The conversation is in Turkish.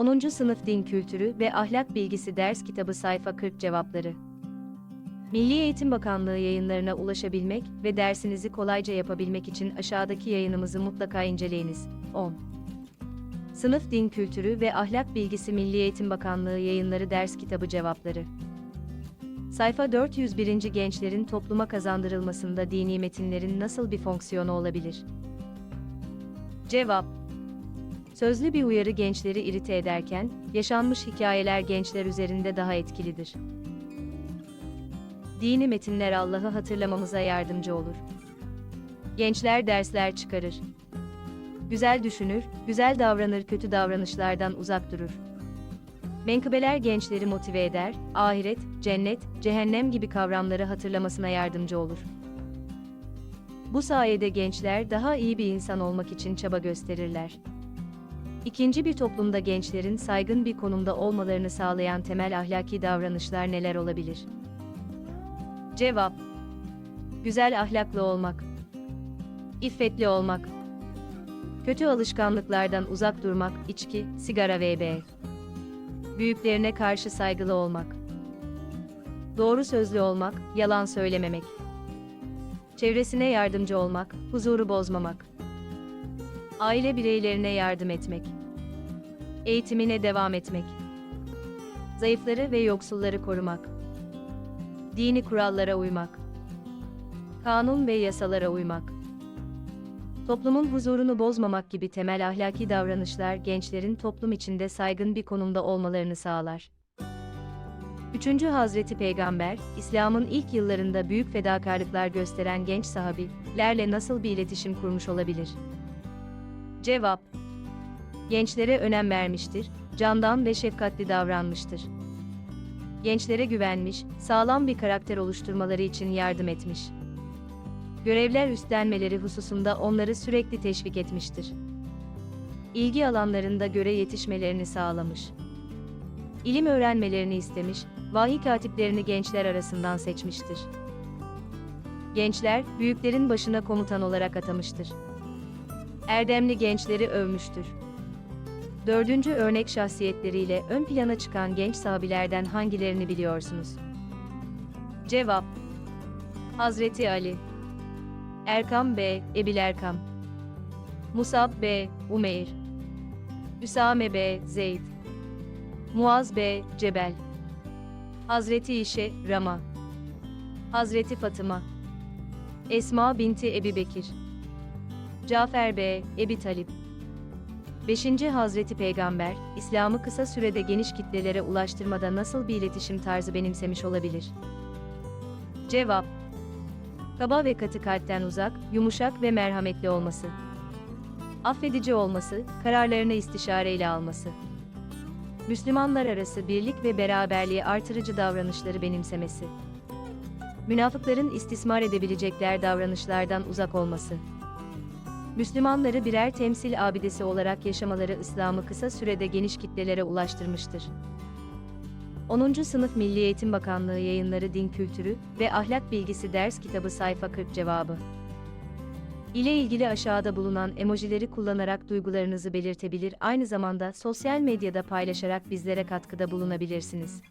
10. Sınıf Din Kültürü ve Ahlak Bilgisi Ders Kitabı Sayfa 40 Cevapları Milli Eğitim Bakanlığı yayınlarına ulaşabilmek ve dersinizi kolayca yapabilmek için aşağıdaki yayınımızı mutlaka inceleyiniz. 10. Sınıf Din Kültürü ve Ahlak Bilgisi Milli Eğitim Bakanlığı yayınları ders kitabı cevapları. Sayfa 401. Gençlerin topluma kazandırılmasında dini metinlerin nasıl bir fonksiyonu olabilir? Cevap Sözlü bir uyarı gençleri irite ederken, yaşanmış hikayeler gençler üzerinde daha etkilidir. Dini metinler Allah'ı hatırlamamıza yardımcı olur. Gençler dersler çıkarır. Güzel düşünür, güzel davranır, kötü davranışlardan uzak durur. Menkıbeler gençleri motive eder, ahiret, cennet, cehennem gibi kavramları hatırlamasına yardımcı olur. Bu sayede gençler daha iyi bir insan olmak için çaba gösterirler. İkinci bir toplumda gençlerin saygın bir konumda olmalarını sağlayan temel ahlaki davranışlar neler olabilir? Cevap. Güzel ahlaklı olmak. İffetli olmak. Kötü alışkanlıklardan uzak durmak, içki, sigara vb. Büyüklerine karşı saygılı olmak. Doğru sözlü olmak, yalan söylememek. Çevresine yardımcı olmak, huzuru bozmamak Aile bireylerine yardım etmek. Eğitimine devam etmek. Zayıfları ve yoksulları korumak. Dini kurallara uymak. Kanun ve yasalara uymak. Toplumun huzurunu bozmamak gibi temel ahlaki davranışlar gençlerin toplum içinde saygın bir konumda olmalarını sağlar. 3. Hazreti Peygamber, İslam'ın ilk yıllarında büyük fedakarlıklar gösteren genç sahabilerle nasıl bir iletişim kurmuş olabilir? Cevap Gençlere önem vermiştir, candan ve şefkatli davranmıştır. Gençlere güvenmiş, sağlam bir karakter oluşturmaları için yardım etmiş. Görevler üstlenmeleri hususunda onları sürekli teşvik etmiştir. İlgi alanlarında göre yetişmelerini sağlamış. İlim öğrenmelerini istemiş, vahiy katiplerini gençler arasından seçmiştir. Gençler, büyüklerin başına komutan olarak atamıştır erdemli gençleri övmüştür. Dördüncü örnek şahsiyetleriyle ön plana çıkan genç sahabilerden hangilerini biliyorsunuz? Cevap Hazreti Ali Erkam B. Ebil Erkam Musab B. Umeyr Üsame B. Zeyd Muaz B. Cebel Hazreti İşe Rama Hazreti Fatıma Esma binti Ebi Bekir Cafer B. Ebi Talip 5. Hazreti Peygamber, İslam'ı kısa sürede geniş kitlelere ulaştırmada nasıl bir iletişim tarzı benimsemiş olabilir? Cevap Kaba ve katı kalpten uzak, yumuşak ve merhametli olması. Affedici olması, kararlarını istişareyle alması. Müslümanlar arası birlik ve beraberliği artırıcı davranışları benimsemesi. Münafıkların istismar edebilecekler davranışlardan uzak olması. Müslümanları birer temsil abidesi olarak yaşamaları İslam'ı kısa sürede geniş kitlelere ulaştırmıştır. 10. Sınıf Milli Eğitim Bakanlığı Yayınları Din Kültürü ve Ahlak Bilgisi Ders Kitabı Sayfa 40 Cevabı ile ilgili aşağıda bulunan emojileri kullanarak duygularınızı belirtebilir aynı zamanda sosyal medyada paylaşarak bizlere katkıda bulunabilirsiniz.